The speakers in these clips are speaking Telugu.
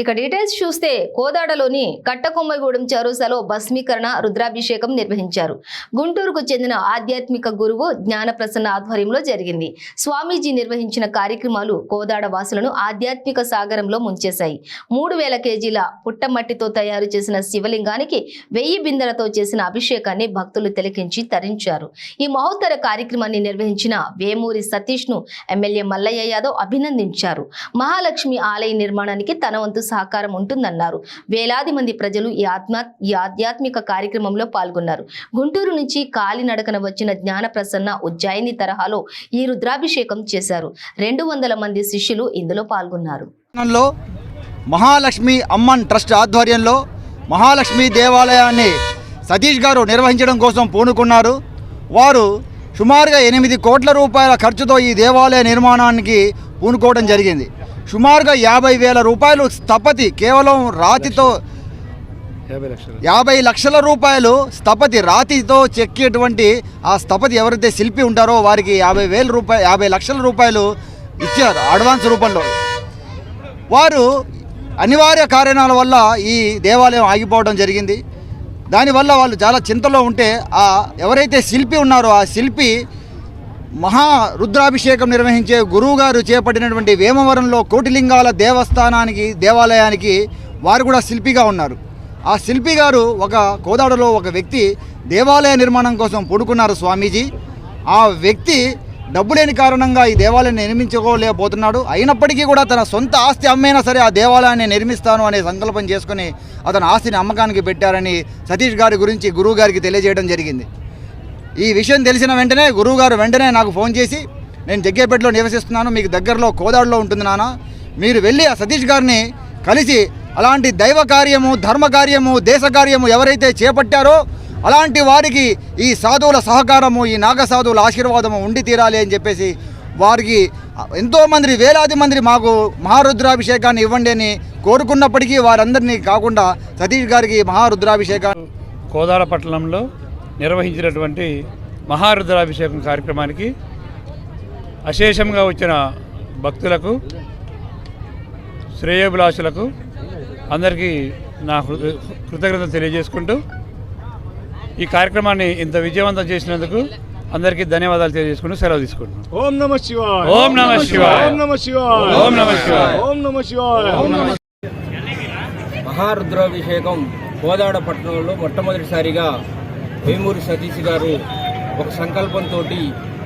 ఇక డీటెయిల్స్ చూస్తే కోదాడలోని కట్టకొమ్మగూడెం చౌరసాలో భస్మీకరణ రుద్రాభిషేకం నిర్వహించారు. గుంటూరుకు చెందిన ఆధ్యాత్మిక గురువు జ్ఞానప్రసన్న ఆధ్వర్యంలో జరిగింది. స్వామీజీ నిర్వహించిన కార్యక్రమాలు కోదాడ వాసులను ఆధ్యాత్మిక సాగరంలో ముంచేశాయి. మూడు వేల కేజీల పుట్టమట్టితో తయారు చేసిన శివలింగానికి వెయ్యి బిందెలతో చేసిన అభిషేకాన్ని భక్తులు తిలకించి తరించారు. ఈ మహోత్తర కార్యక్రమాన్ని నిర్వహించిన వేమూరి సతీష్ను ఎమ్మెల్యే మల్లయ్య యాదవ్ అభినందించారు. మహాలక్ష్మి ఆలయ నిర్మాణానికి తన వంతు సహకారం ఉంటుందన్నారు. వేలాది మంది ప్రజలు ఈ ఆత్మ ఈ ఆధ్యాత్మిక కార్యక్రమంలో పాల్గొన్నారు. గుంటూరు నుంచి కాలినడకన వచ్చిన జ్ఞాన ప్రసన్న ఉజ్జాయిని తరహాలో ఈ రుద్రాభిషేకం చేశారు. రెండు వందల మంది శిష్యులు ఇందులో పాల్గొన్నారు. మహాలక్ష్మి అమ్మన్ ట్రస్ట్ ఆధ్వర్యంలో మహాలక్ష్మి దేవాలయాన్ని సతీష్ గారు నిర్వహించడం కోసం పూనుకున్నారు. వారు సుమారుగా ఎనిమిది కోట్ల రూపాయల ఖర్చుతో ఈ దేవాలయ నిర్మాణానికి పూనుకోవడం జరిగింది. సుమారుగా యాభై వేల రూపాయలు స్థపతి కేవలం రాతితో యాభై లక్షల. రూపాయలు స్థపతి రాతితో చెక్కేటువంటి ఆ స్థపతి ఎవరైతే శిల్పి ఉంటారో వారికి యాభై వేల రూపాయలు యాభై లక్షల రూపాయలు ఇచ్చారు అడ్వాన్స్ రూపంలో. వారు అనివార్య కారణాల వల్ల ఈ దేవాలయం ఆగిపోవడం జరిగింది. దానివల్ల వాళ్ళు చాలా చింతలో ఉంటే ఆ ఎవరైతే శిల్పి ఉన్నారో ఆ శిల్పి మహా రుద్రాభిషేకం నిర్వహించే గురువుగారు చేపట్టినటువంటి వేమవరంలో కోటిలింగాల దేవస్థానానికి దేవాలయానికి వారు కూడా శిల్పిగా ఉన్నారు. ఆ శిల్పి గారు ఒక కోదాడలో ఒక వ్యక్తి దేవాలయ నిర్మాణం కోసం పూడుకున్నారు స్వామీజీ. ఆ వ్యక్తి డబ్బు లేని కారణంగా ఈ దేవాలయాన్ని నిర్మించుకోలేకపోతున్నాడు. అయినప్పటికీ కూడా తన సొంత ఆస్తి అమ్మైనా సరే ఆ దేవాలయాన్ని నిర్మిస్తాను అనే సంకల్పం చేసుకుని అతను ఆస్తిని అమ్మకానికి పెట్టారని సతీష్ గారి గురించి గురువు గారికి తెలియజేయడం జరిగింది. ఈ విషయం తెలిసిన వెంటనే గురువుగారు వెంటనే నాకు ఫోన్ చేసి నేను జగ్గేపేటలో నివసిస్తున్నాను మీకు దగ్గరలో కోదాడులో ఉంటుంది నాన్న. మీరు వెళ్ళి ఆ సతీష్ గారిని కలిసి అలాంటి దైవ కార్యము ధర్మ కార్యము దేశ కార్యము ఎవరైతే చేపట్టారో అలాంటి వారికి ఈ సాధువుల సహకారము ఈ నాగ సాధువుల ఆశీర్వాదము ఉండి తీరాలి అని చెప్పేసి వారికి ఎంతోమంది వేలాది మంది మాకు మహారుద్రాభిషేకాన్ని ఇవ్వండి అని కోరుకున్నప్పటికీ వారందరినీ కాకుండా సతీష్ గారికి మహారుద్రాభిషేకాన్ని కోదాడ పట్టణంలో నిర్వహించినటువంటి మహారుద్రాభిషేకం కార్యక్రమానికి అశేషంగా వచ్చిన భక్తులకు శ్రేయోభిలాషులకు అందరికీ నా హృద- కృతజ్ఞతలు తెలియజేసుకుంటూ ఈ కార్యక్రమాన్ని ఇంత విజయవంతం చేసినందుకు అందరికీ ధన్యవాదాలు తెలియజేసుకుంటూ సెలవు తీసుకుంటున్నాను. ఓం నమ శివాయ. ఓం నమ శివాయ. ఓం నమ శివాయ. ఓం నమ శివాయ. ఓం నమ శివాయ. ఓం నమ మహారుద్రాభిషేకం కోదాడ పట్టణంలో మొట్టమొదటిసారిగా వేమూరి సతీష్ గారు ఒక సంకల్పంతో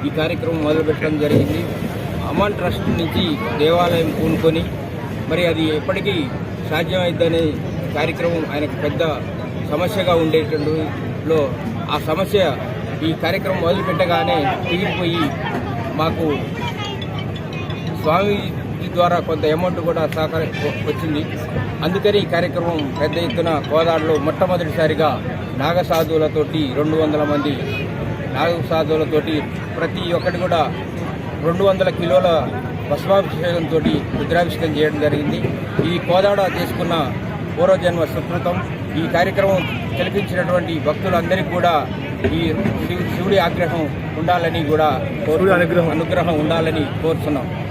ఈ కార్యక్రమం మొదలుపెట్టడం జరిగింది. అమన్ ట్రస్ట్ నుంచి దేవాలయం పూనుకొని మరి అది ఎప్పటికీ సాధ్యమైద్దనే కార్యక్రమం ఆయనకు పెద్ద సమస్యగా ఉండేటలో ఆ సమస్య ఈ కార్యక్రమం మొదలుపెట్టగానే తిరిగిపోయి మాకు స్వామి ద్వారా కొంత అమౌంట్ కూడా సహకరి వచ్చింది. అందుకని ఈ కార్యక్రమం పెద్ద ఎత్తున కోదాడలో మొట్టమొదటిసారిగా నాగసాధువులతోటి రెండు వందల మంది నాగసాధువులతోటి ప్రతి ఒక్కటి కూడా రెండు వందల కిలోల భస్మాభిషేకంతో రుద్రాభిషేకం చేయడం జరిగింది. ఈ కోదాడ చేసుకున్న పూర్వజన్మ సుకృతం. ఈ కార్యక్రమం కల్పించినటువంటి భక్తులందరికీ కూడా ఈ శివు- శివుడి ఆగ్రహం ఉండాలని కూడా కోరు- అనుగ్రహం ఉండాలని కోరుతున్నాం